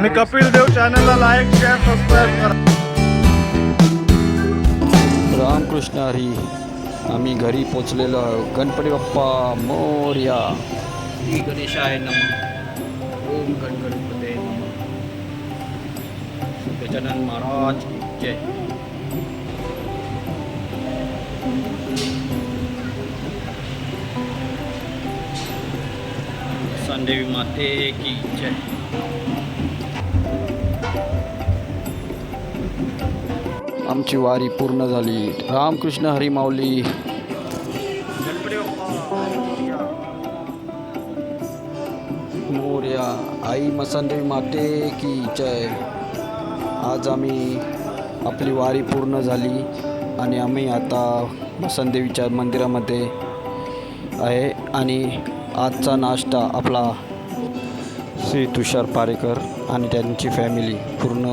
आणि कपिल देव चॅनलला like share subscribe करा. रामकृष्ण हरी आम्ही घरी पोचलेलो आहोत. गणपती बाप्पा मोर्या. श्री गणेशाय नम. ओम गणगणपते नम. गजानन महाराज की जय. संदेवी माते की जय. आमची वारी पूर्ण झाली. रामकृष्ण हरीमाऊली मोर्या आई मसानदेवी माते की जय. आज आम्ही आपली वारी पूर्ण झाली आणि आम्ही आता मसानदेवीच्या मंदिरामध्ये आहे आणि आजचा नाश्ता आपला श्री तुषार पारेकर आणि त्यांची फॅमिली पूर्ण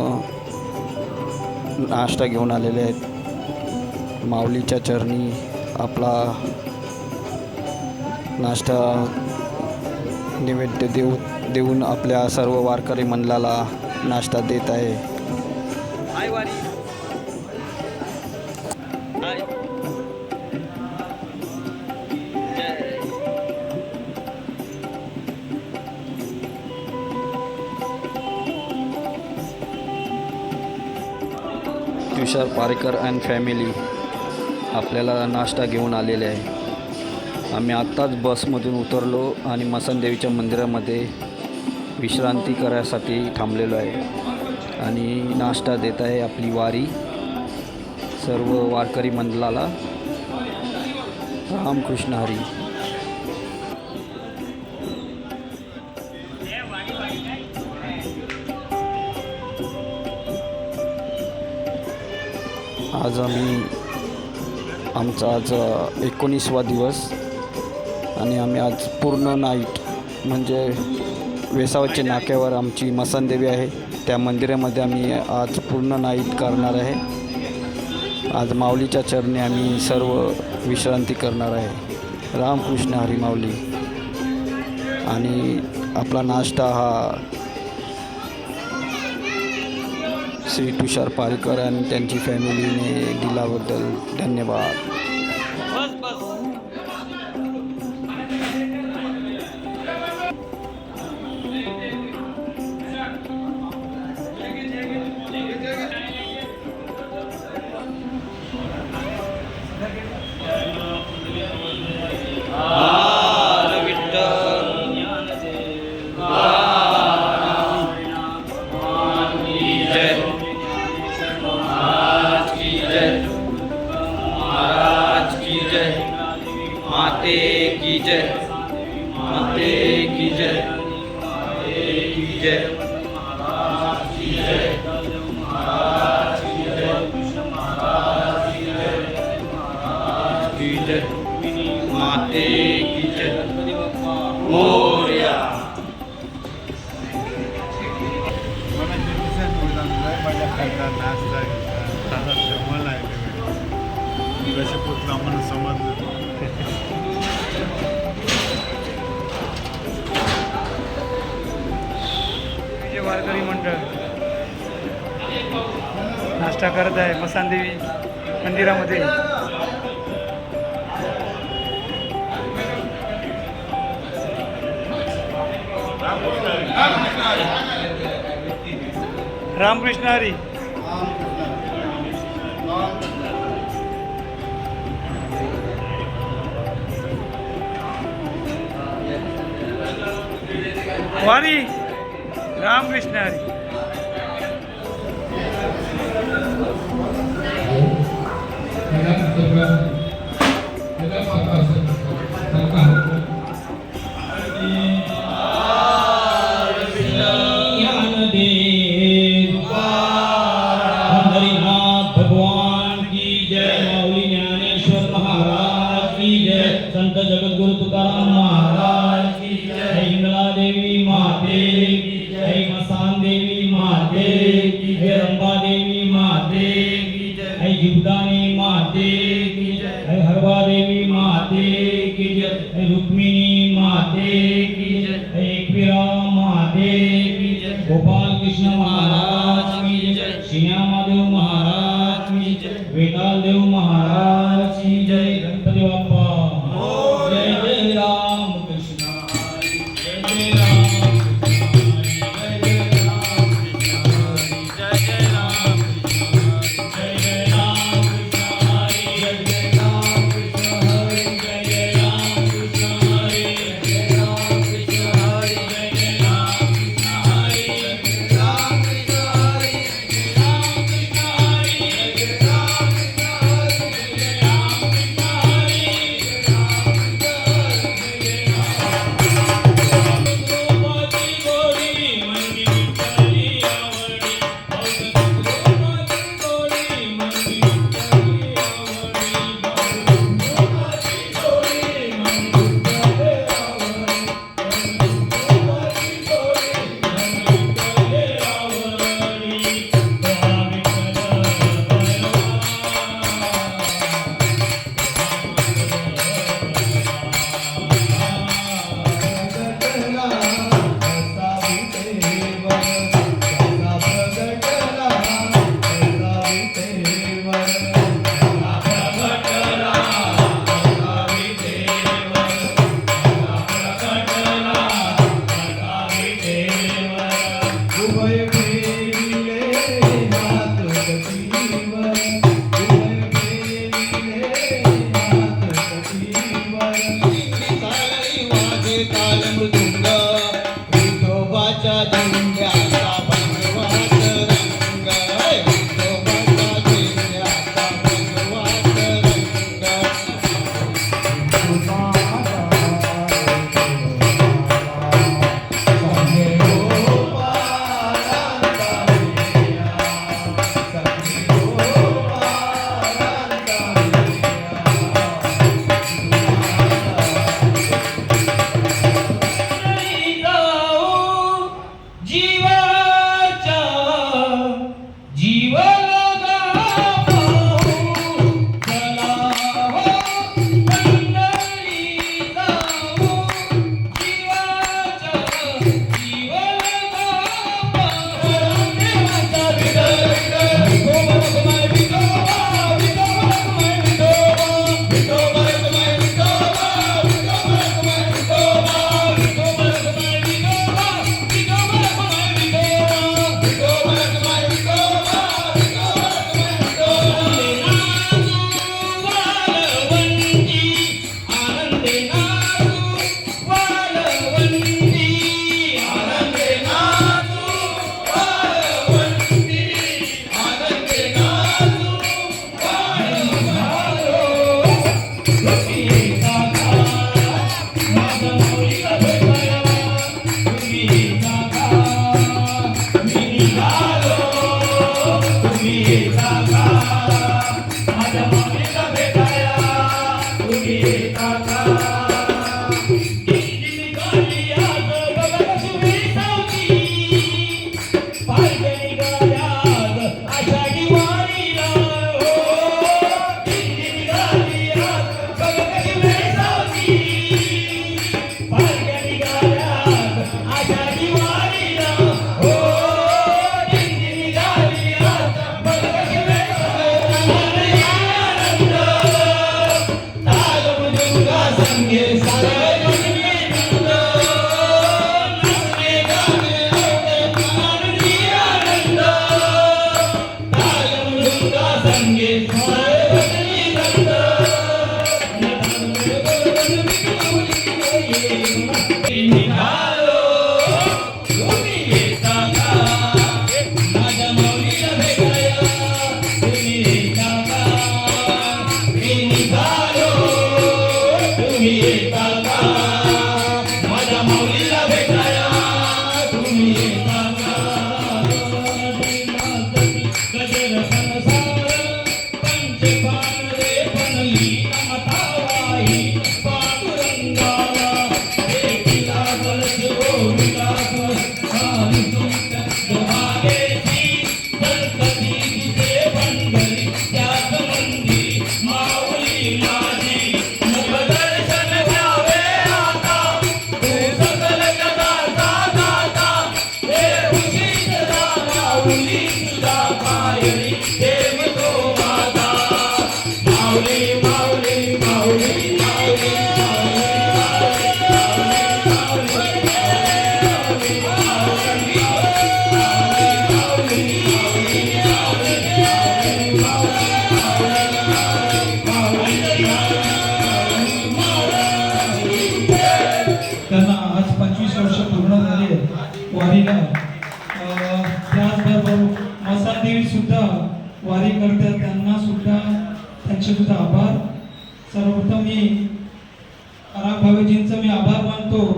नाश्ता घेऊन आलेले आहेत. माऊलीच्या चरणी आपला नाश्ता नैवेद्य देऊ देऊन आपल्या सर्व वारकरी मंडळाला नाश्ता देत आहे. तुषार पारेकर अँड फॅमिली आपल्याला नाश्ता घेऊन आलेले आहे. आम्ही आत्ताच बसमधून उतरलो आणि मसनदेवीच्या मंदिरामध्ये विश्रांती करायसाठी थांबलेलो आहे. आणि नाश्ता देत आहे आपली वारी सर्व वारकरी मंडळाला. रामकृष्ण हरी. आज आम्ही आमचा आज एकोणीसवा दिवस आणि आम्ही आज पूर्ण नाईट म्हणजे वेसावच्या नाक्यावर आमची मसानदेवी आहे. त्या मंदिरामध्ये आम्ही आज पूर्ण नाईट करणार आहे. आज माऊलीच्या चरणी आम्ही सर्व विश्रांती करणार आहे. रामकृष्ण हरी माऊली. आणि आपला नाश्ता हा श्री तुषार पारेकर आणि त्यांची फॅमिलीने दिल्याबद्दल धन्यवाद. प्रसिद्ध आहे मसानदेवी मंदिरामध्ये. रामकृष्ण हरी. वारी. रामकृष्ण हरी. Instagram गोपाल कृष्ण महाराज की जय. सिया महाराज की देव महाराज ഞങ്ങൾ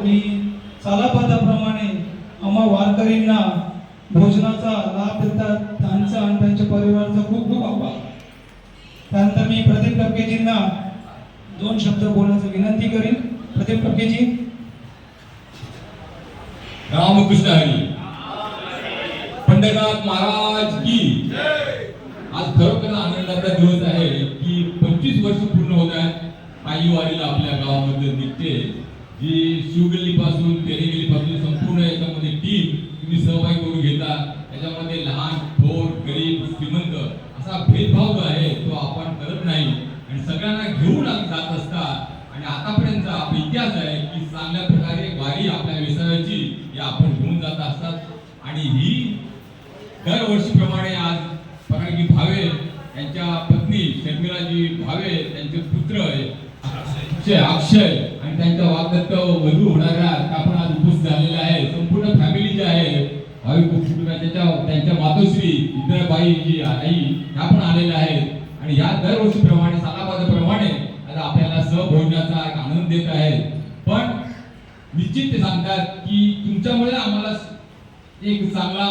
मानतो मी आम्हा वारकरींना भोजनाचा लाभ देतात. त्यांचा आणि त्यांच्या परिवाराचा खूप खूप आभार. त्यानंतर मी प्रदीप टपकेजींना दोन शब्द बोलण्याची विनंती करीन. प्रदीप टपकेजी. रामकृष्ण हरी. पंढरनाथ महाराज की. आज खरोखर आनंदाचा दिवस आहे की पंचवीस वर्ष पूर्ण होत आहेत. आई वारीला आपल्या गावामध्ये निघते जी शिवगल्ली पासून पासून संपूर्ण याच्यामध्ये टीम तुम्ही सहभागी करून घेता याच्यामध्ये लहान थोर गरीब श्रीमंत असा भेदभाव जो आहे तो आपण करत नाही. आणि सगळ्यांना घेऊन जात असता आणि आतापर्यंतचा आपला इतिहास आहे की चांगल्या प्रकारे वारी आपल्या व्यवसायाची या आपण घेऊन जात असतात. आणि ही दरवर्षीप्रमाणे आज परागी भावे यांच्या पत्नी शर्मिलाजी भावे त्यांचे पुत्र अक्षय अक्षय आणि त्यांच्या वागदत्त वधू होणाऱ्या त्या आपण आज उपस्थित झालेले आहे संपूर्ण फॅमिली जी आहे भाविक कुटुंबाच्या त्यांच्या मातोश्री इंदिराबाई जी आई ह्या पण आलेल्या आहेत आणि प्रमाणे दरवर्षीप्रमाणे सालाबादाप्रमाणे आता आपल्याला सहभोजनाचा एक आनंद देत आहे. पण निश्चित ते सांगतात की तुमच्यामुळे आम्हाला एक चांगला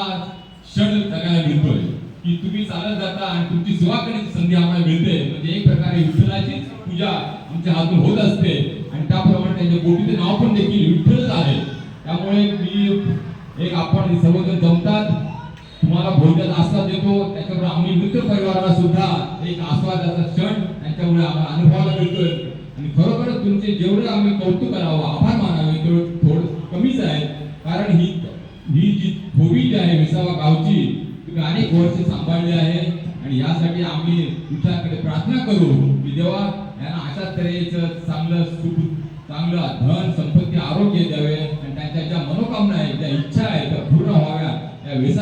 क्षण जगायला मिळतोय. की तुम्ही चालत जाता आणि तुमची सेवा करण्याची संधी आम्हाला मिळते. म्हणजे एक प्रकारे विठ्ठलाचीच पूजा आमच्या हातून होत असते. आणि त्याप्रमाणे त्यांच्या बोटीचे नाव पण देखील विठ्ठलच आहे. त्यामुळे मी एक आपण सर्वजण जमतात. तुम्हाला भोजन आस्वाद देतो. त्याच्यामुळे आम्ही मित्र परिवाराला सुद्धा एक आस्वादाचा क्षण त्यांच्यामुळे आम्हाला अनुभवायला मिळतोय. आणि खरोखरच तुमचे जेवढे आम्ही कौतुक करावं आभार मानावे तेवढं थोडं कमीच आहे. कारण ही ही जी थोवी जी आहे विसावा गावची तुम्ही अनेक वर्ष सांभाळली आहे. आणि यासाठी आम्ही तुमच्याकडे प्रार्थना करू की देवा यांना अशा तऱ्हेचं चांगलं सुख चांगलं धन संपत्ती आरोग्य द्यावे आणि त्यांच्या ज्या मनोकामना आहेत ज्या इच्छा आहेत त्या पूर्ण व्हाव्या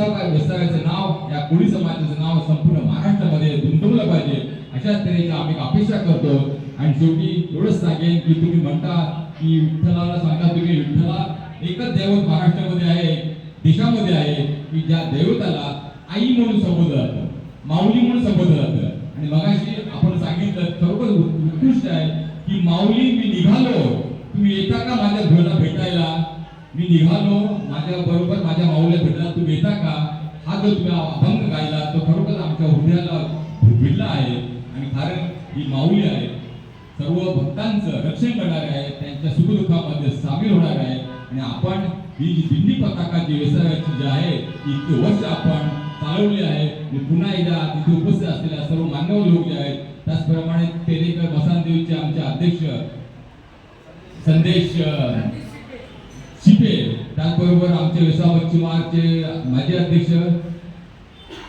या काय विसाव्याचं नाव या कोळी समाजाचं नाव संपूर्ण महाराष्ट्रामध्ये दुमदुमलं पाहिजे. अशा तऱ्हेची आम्ही अपेक्षा करतो. आणि शेवटी एवढंच सांगेन की तुम्ही म्हणता की विठ्ठलाला सांगा तुम्ही विठ्ठला एकच दैवत महाराष्ट्रामध्ये आहे देशामध्ये आहे की ज्या दैवताला आई म्हणून संबोधलं जातं माऊली म्हणून संबोधलं जातं. आणि मगाशी आपण सांगितलं खरोखर उत्कृष्ट आहे की माऊली मी निघालो. तुम्ही येता का माझ्या घराला भेटायला? मी निघालो माझ्या बरोबर माझ्या माऊल्या भेटला तुम्ही येता का? हा जो तुम्ही अभंग गायला तो खरोखर आमच्या हृदयाला भिडला आहे. आणि कारण ही माऊली आहे सर्व भक्तांचं रक्षण करणार आहे त्यांच्या सुखदुःखामध्ये सामील होणार आहे. आणि आपण ही जी दिल्ली पताका जी वेसाव्याची जी आहे ती इतके वर्ष आपण चालवली आहे. आणि पुन्हा एकदा तिथे उपस्थित असलेल्या सर्व मान्यवर लोक जे आहेत. त्याचप्रमाणे तेरेकर मसानदेवीचे आमचे अध्यक्ष संदेश त्याचबरोबर आमचे वेसा मच्छीमारचे माजी अध्यक्ष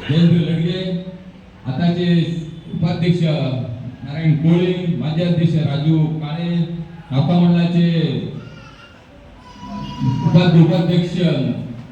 जयेंद्र लडगे आताचे उपाध्यक्ष नारायण कोळे माजी अध्यक्ष राजू काळे नाका मंडळाचे उपाध्य उपाध्यक्ष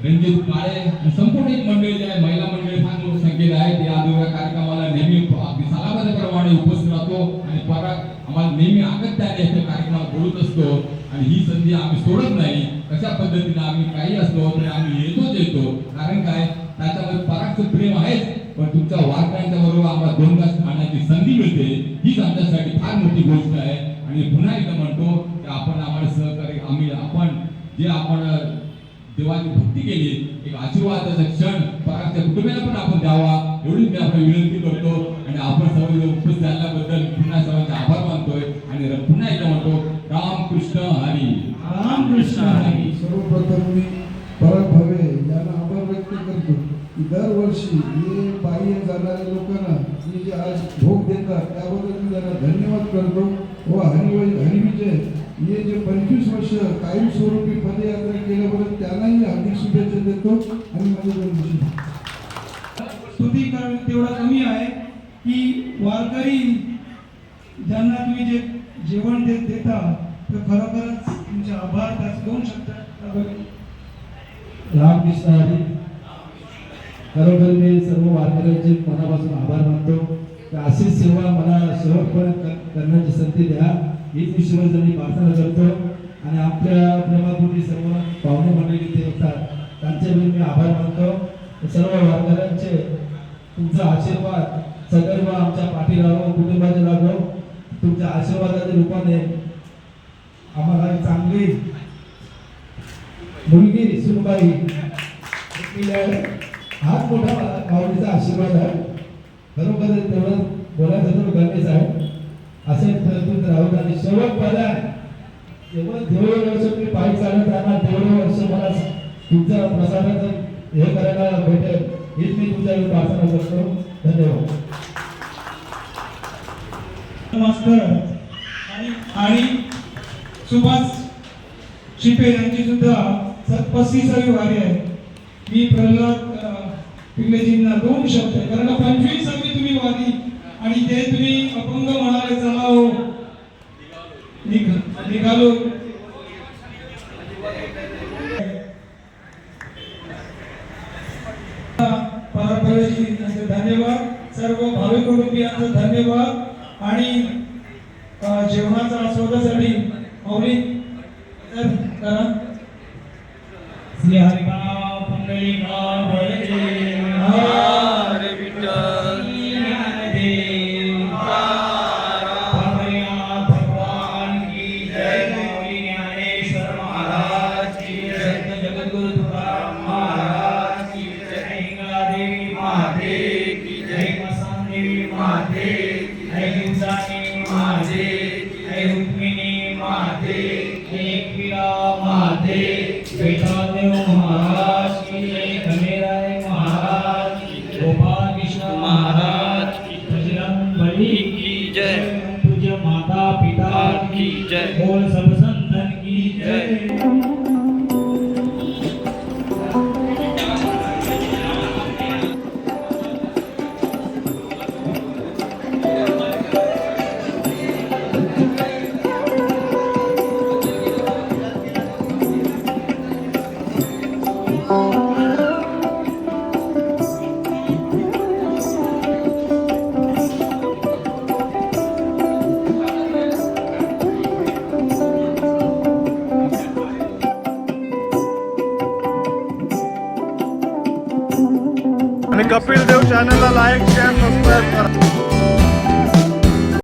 रणजित काळे संपूर्ण एक मंडळी जे आहे महिला मंडळी फार मोठी संख्येत आहेत या आजोबा कार्यक्रमाला नेहमी अगदी सालाबादाप्रमाणे उपस्थित राहतो आणि पराग आम्हाला नेहमी अगत्याने या कार्यक्रमात बोलत असतो आणि ही संधी आम्ही सोडत नाही. कशा पद्धतीने आम्ही काही असलो तरी आम्ही येतोच येतो. कारण काय? त्याच्यावर परागचं प्रेम आहेच. पण तुमच्या वारकऱ्यांच्या बरोबर आम्हाला दोन तास खाण्याची संधी मिळते. हीच आमच्यासाठी फार मोठी गोष्ट आहे. आणि पुन्हा एकदा म्हणतो की आपण आम्हाला सहकार्य आम्ही आपण जे आपण देवाची भक्ती केली एक आशीर्वादाचा क्षण परागच्या कुटुंबाला पण आपण द्यावा. एवढीच मी आपण विनंती करतो. आणि आपण सर्व उपस्थित झाल्याबद्दल पुन्हा सर्वांचे आभार मानतोय आणि र- पुन्हा एकदा म्हणतो रामकृष्ण हरी रामकृष्ण हरी सर्वप्रथम मी परत भवे यांना आभार व्यक्त करतो की दरवर्षी हे बाह्य जाणाऱ्या लोकांना जे जे आज भोग देतात त्याबद्दल मी त्यांना धन्यवाद करतो. व हरिवय हरिविजय हे जे पंचवीस वर्ष कायमस्वरूपी पदयात्रा केल्याबद्दल त्यांनाही हार्दिक शुभेच्छा देतो आणि माझे दोन विषय स्तुती करणं तेवढं कमी आहे की वारकरी ज्यांना तुम्ही जे जेवण देत देता तर खरोखरच आभार त्याचे दोन शब्द हरी. खरोखर मी सर्व वारकऱ्यांचे मनापासून आभार मानतो. अशी सेवा मला शेवटपर्यंत करण्याची संधी द्या. हीच मी शिवजनी प्रार्थना करतो. आणि आपल्या प्रेमापोटी सर्व पाहुणे मंडळी ते येतात. त्यांचे मी मी आभार मानतो. सर्व वारकऱ्यांचे तुमचा आशीर्वाद सगळ्यांना आमच्या पाठी लागो कुटुंबाचे लागो. तुमच्या आशीर्वादाच्या रूपाने आम्हाला चांगली मुलगी सुनबाई हाच मोठा माऊलीचा आशीर्वाद आहे. बरोबर तेवढं बोलायचं तर गरजेचं आहे. असे ठरतून राहून आणि शेवट मला तेव्हा जेवढे वर्ष मी पायी चालत राहणार तेवढे वर्ष मला तुमचा प्रसादाचं हे करायला भेटेल. हेच मी तुमच्या प्रार्थना करतो. धन्यवाद. मास्तर आणि आणि सुभाष शिपे यांची सुद्धा पस्तीसावी वारी आहे. मी प्रल्हाद पिंगलेजींना दोन शब्द आहे. कारण पंचवीसावी तुम्ही वारी आणि ते तुम्ही अपंग म्हणाले चला हो. निघालो. धन्यवाद. सर्व भाविक कुटुंबियांचं धन्यवाद. आणि जेवणाचा आस्वादासाठी माऊली तर करा